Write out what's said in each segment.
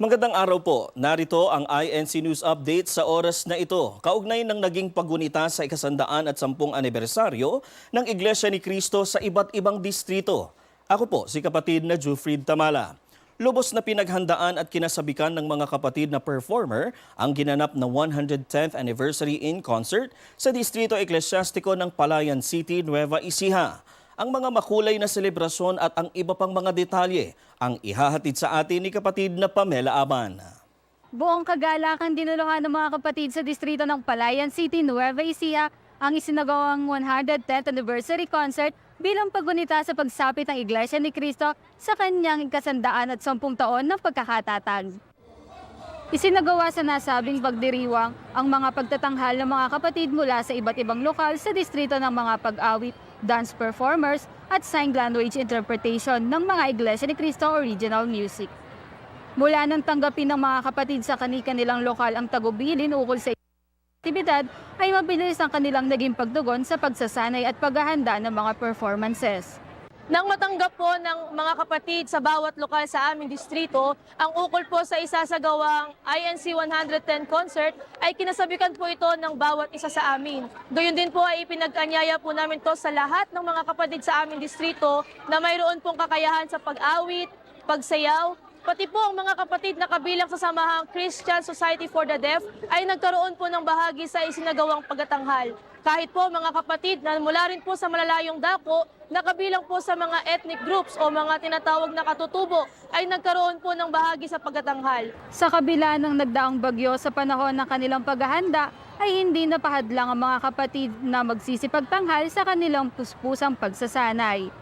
Magandang araw po. Narito ang INC News Update sa oras na ito. Kaugnay ng naging pagunita sa ikasandaan at sampung anibersaryo ng Iglesia ni Cristo sa iba't ibang distrito. Ako po si kapatid na Jufrid Tamala. Lubos na pinaghandaan at kinasabikan ng mga kapatid na performer ang ginanap na 110th Anniversary in Concert sa Distrito Eklesiastiko ng Palayan City, Nueva Ecija. Ang mga makulay na selebrasyon at ang iba pang mga detalye ang ihahatid sa atin ni kapatid na Pamela Aban. Buong kagalakan dinuluhan ng mga kapatid sa distrito ng Palayan City, Nueva Ecija ang isinagawang 110th anniversary concert bilang pagunita sa pagsapit ng Iglesia ni Cristo sa kanyang ikasandaan at sampung taon ng pagkakatatag. Isinagawa sa nasabing pagdiriwang ang mga pagtatanghal ng mga kapatid mula sa iba't ibang lokal sa distrito ng mga pag-awit, dance performers at sign language interpretation ng mga Iglesia ni Cristo original music. Mula nang tanggapin ng mga kapatid sa kani-kanilang lokal ang tagubilin ukol sa aktibidad, ay mabilis ang kanilang naging pagtugon sa pagsasanay at paghahanda ng mga performances. Nang matanggap po ng mga kapatid sa bawat lokal sa aming distrito, ang ukol po sa isasagawang INC 110 concert ay kinasabikan po ito ng bawat isa sa amin. Gayun din po ay ipinagkanyaya po namin to sa lahat ng mga kapatid sa aming distrito na mayroon pong kakayahan sa pag-awit, pagsayaw, Pati po ang mga kapatid na kabilang sa samahang Christian Society for the Deaf ay nagkaroon po ng bahagi sa isinagawang pagkatanghal. Kahit po mga kapatid na mula rin po sa malalayong dako na kabilang po sa mga ethnic groups o mga tinatawag na katutubo ay nagkaroon po ng bahagi sa pagkatanghal. Sa kabila ng nagdaang bagyo sa panahon ng kanilang paghahanda, ay hindi napahadlang ang mga kapatid na magsisipagtanghal sa kanilang puspusang pagsasanay.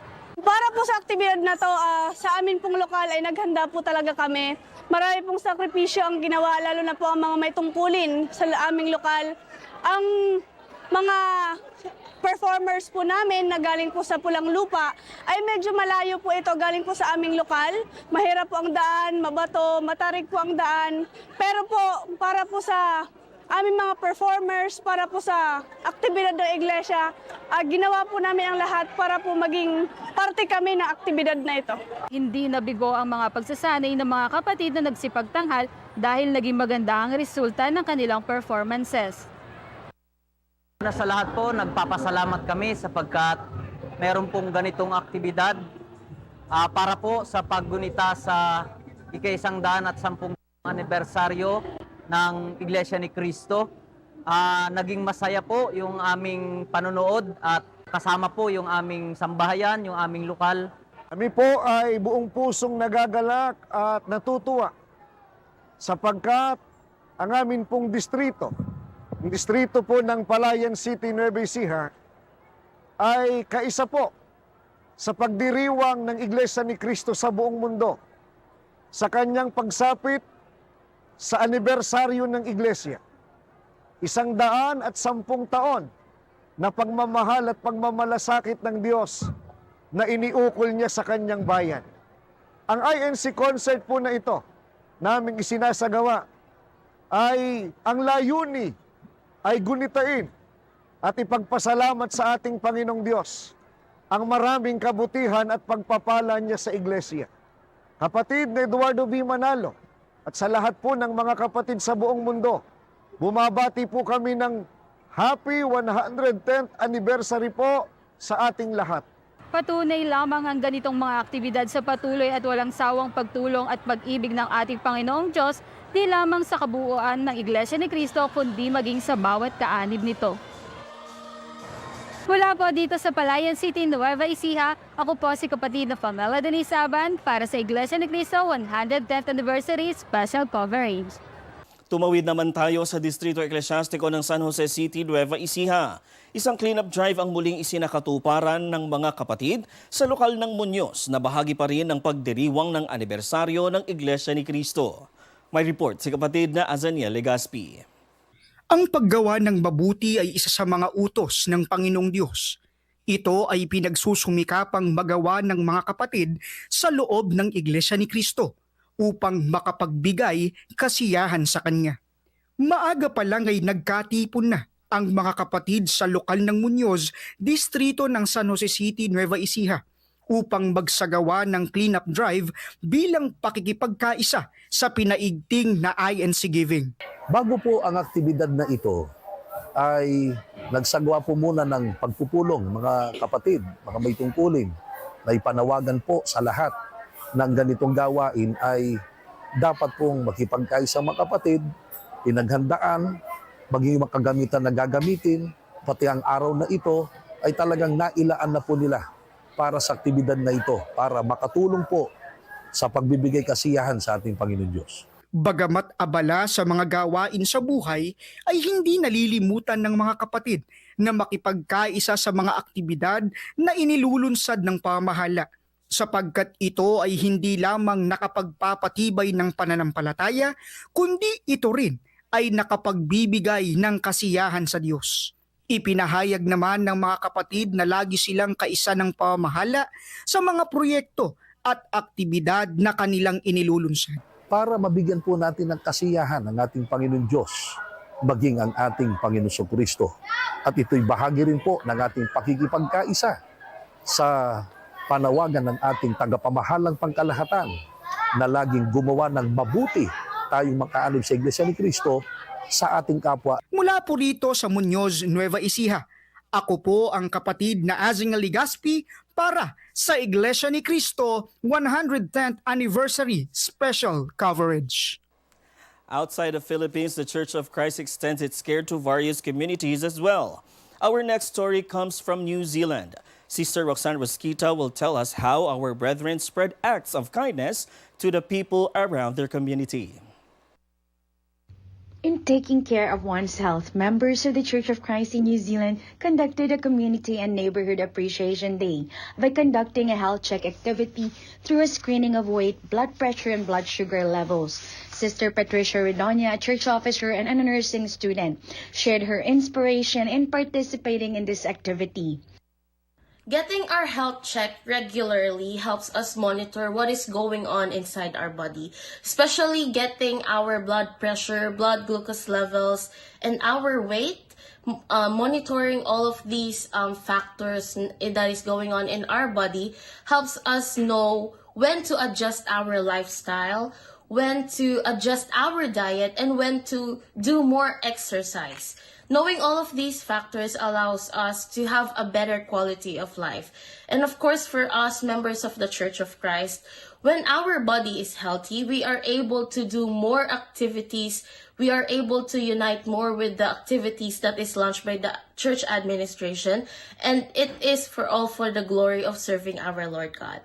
Para po sa aktibidad na to, ah, sa amin pong lokal ay naghanda po talaga kami. Marami pong sakripisyo ang ginawa, lalo na po ang mga may tungkulin sa aming lokal. Ang mga performers po namin na galing po sa Pulang Lupa ay medyo malayo po ito galing po sa aming lokal. Mahirap po ang daan, mabato, matarik po ang daan. Pero po, para po sa aming mga performers para po sa aktibidad ng iglesia. ah, ginawa po namin ang lahat para po maging parte kami ng aktibidad na ito. Hindi nabigo ang mga pagsasanay ng mga kapatid na nagsipagtanghal dahil naging maganda ang resulta ng kanilang performances. Una sa lahat po, nagpapasalamat kami sapagkat meron pong ganitong aktibidad ah, para po sa paggunita sa ikaisang daan at sampung anibersaryo ng Iglesia ni Cristo. Ah, naging masaya po yung aming panonood at kasama po yung aming sambahayan, yung aming lokal. Kami po ay buong pusong nagagalak at natutuwa sapagkat ang amin pong distrito, ang distrito po ng Palayan City, Nueva Ecija, ay kaisa po sa pagdiriwang ng Iglesia ni Cristo sa buong mundo sa kanyang pagsapit sa anibersaryo ng Iglesia. Isang daan at sampung taon na pagmamahal at pagmamalasakit ng Diyos na iniukol niya sa kanyang bayan. Ang INC concert po na ito, naming isinasagawa, ay ang layuni ay gunitain at ipagpasalamat sa ating Panginoong Diyos ang maraming kabutihan at pagpapala niya sa iglesia. Kapatid na Eduardo B. Manalo at sa lahat po ng mga kapatid sa buong mundo, bumabati po kami ng Happy 110th Anniversary po sa ating lahat. Patunay lamang ang ganitong mga aktibidad sa patuloy at walang sawang pagtulong at pag-ibig ng ating Panginoong Diyos di lamang sa kabuuan ng Iglesia ni Cristo kundi maging sa bawat kaanib nito. Mula po dito sa Palayan City, Nueva Ecija, ako po si kapatid na Pamela Denise Aban para sa Iglesia ni Cristo 110th Anniversary Special Coverage. Tumawid naman tayo sa Distrito Eklesiastiko ng San Jose City, Nueva Ecija. Isang cleanup drive ang muling isinakatuparan ng mga kapatid sa lokal ng Muñoz na bahagi pa rin ng pagdiriwang ng anibersaryo ng Iglesia ni Cristo. May report si kapatid na Azaniel Legaspi. Ang paggawa ng mabuti ay isa sa mga utos ng Panginoong Diyos. Ito ay pinagsusumikapang magawa ng mga kapatid sa loob ng Iglesia ni Kristo upang makapagbigay kasiyahan sa Kanya. Maaga pa lang ay nagkatipon na ang mga kapatid sa lokal ng Muñoz, distrito ng San Jose City, Nueva Ecija upang magsagawa ng cleanup drive bilang pakikipagkaisa sa pinaigting na INC Giving. Bago po ang aktibidad na ito, ay nagsagawa po muna ng pagpupulong mga kapatid, mga may tungkulin, na ipanawagan po sa lahat ng ganitong gawain ay dapat pong makipagkaisa mga kapatid, pinaghandaan, maging mga kagamitan na gagamitin, pati ang araw na ito ay talagang nailaan na po nila para sa aktibidad na ito, para makatulong po sa pagbibigay kasiyahan sa ating Panginoon Diyos. Bagamat abala sa mga gawain sa buhay, ay hindi nalilimutan ng mga kapatid na makipagkaisa sa mga aktibidad na inilulunsad ng pamahala sapagkat ito ay hindi lamang nakapagpapatibay ng pananampalataya, kundi ito rin ay nakapagbibigay ng kasiyahan sa Diyos. Ipinahayag naman ng mga kapatid na lagi silang kaisa ng pamahala sa mga proyekto at aktibidad na kanilang inilulunsad. para mabigyan po natin ng kasiyahan ng ating Panginoon Diyos, maging ang ating Panginoon Kristo. At ito'y bahagi rin po ng ating pakikipagkaisa sa panawagan ng ating tagapamahalang pangkalahatan na laging gumawa ng mabuti tayong makaalib sa Iglesia ni Kristo sa ating kapwa Mula po rito sa Muñoz, Nueva Ecija, ako po ang kapatid na Azing Ligaspi para sa Iglesia ni Cristo 110th Anniversary Special Coverage. Outside the Philippines, the Church of Christ extends its care to various communities as well. Our next story comes from New Zealand. Sister Roxanne Rosquita will tell us how our brethren spread acts of kindness to the people around their community. In taking care of one's health, members of the Church of Christ in New Zealand conducted a Community and Neighborhood Appreciation Day by conducting a health check activity through a screening of weight, blood pressure, and blood sugar levels. Sister Patricia Redonia, a church officer and a nursing student, shared her inspiration in participating in this activity. Getting our health checked regularly helps us monitor what is going on inside our body, especially getting our blood pressure, blood glucose levels, and our weight. Uh, monitoring all of these um, factors that is going on in our body helps us know when to adjust our lifestyle, when to adjust our diet, and when to do more exercise. Knowing all of these factors allows us to have a better quality of life. And of course, for us members of the Church of Christ, when our body is healthy, we are able to do more activities. We are able to unite more with the activities that is launched by the church administration. And it is for all for the glory of serving our Lord God.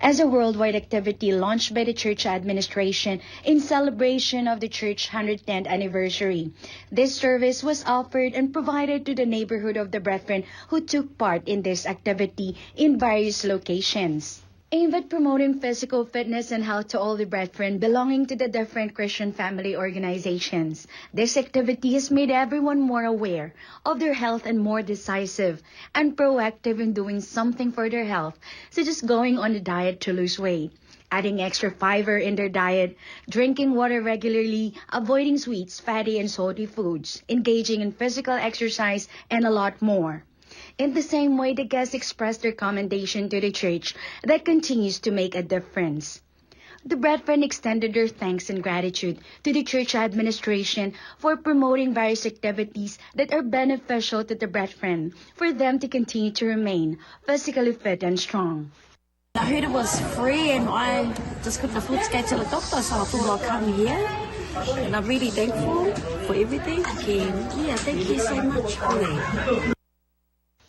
As a worldwide activity launched by the church administration in celebration of the church 110th anniversary. This service was offered and provided to the neighborhood of the brethren who took part in this activity in various locations. Aimed at promoting physical fitness and health to all the brethren belonging to the different Christian family organizations. This activity has made everyone more aware of their health and more decisive and proactive in doing something for their health, such as going on a diet to lose weight, adding extra fiber in their diet, drinking water regularly, avoiding sweets, fatty and salty foods, engaging in physical exercise, and a lot more. In the same way, the guests expressed their commendation to the church that continues to make a difference. The brethren extended their thanks and gratitude to the church administration for promoting various activities that are beneficial to the brethren for them to continue to remain physically fit and strong. I heard it was free and I just couldn't afford to go to the doctor, so I thought I'd come here. And I'm really thankful for everything. Yeah, thank you so much.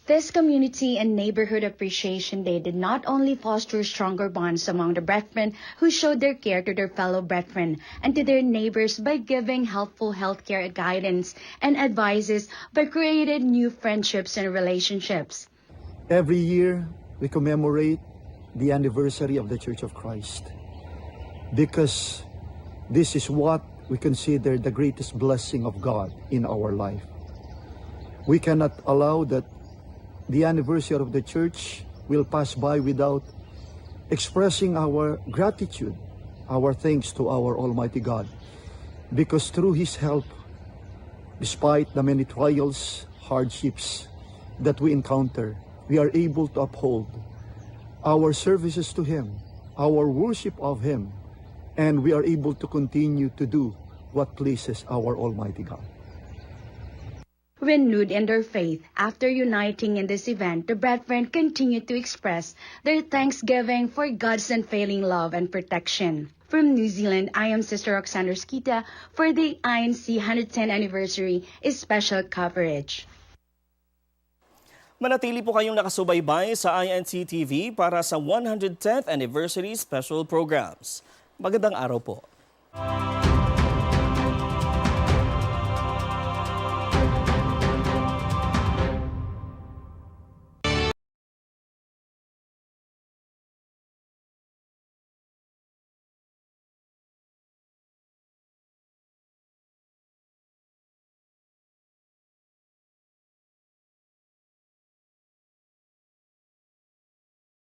This Community and Neighborhood Appreciation Day did not only foster stronger bonds among the brethren who showed their care to their fellow brethren and to their neighbors by giving helpful healthcare guidance and advices, but created new friendships and relationships. Every year, we commemorate the anniversary of the Church of Christ because this is what we consider the greatest blessing of God in our life. We cannot allow that the anniversary of the church will pass by without expressing our gratitude, our thanks to our Almighty God, because through His help, despite the many trials, hardships that we encounter, we are able to uphold our services to Him, our worship of Him, and we are able to continue to do what pleases our Almighty God. Renewed in their faith after uniting in this event, the brethren continue to express their thanksgiving for God's unfailing love and protection. From New Zealand, I am Sister Roxandra Skita for the INC 110 anniversary special coverage. Manatili po kayong nakasubaybay sa INC TV para sa 110th Anniversary Special Programs. Magandang araw po.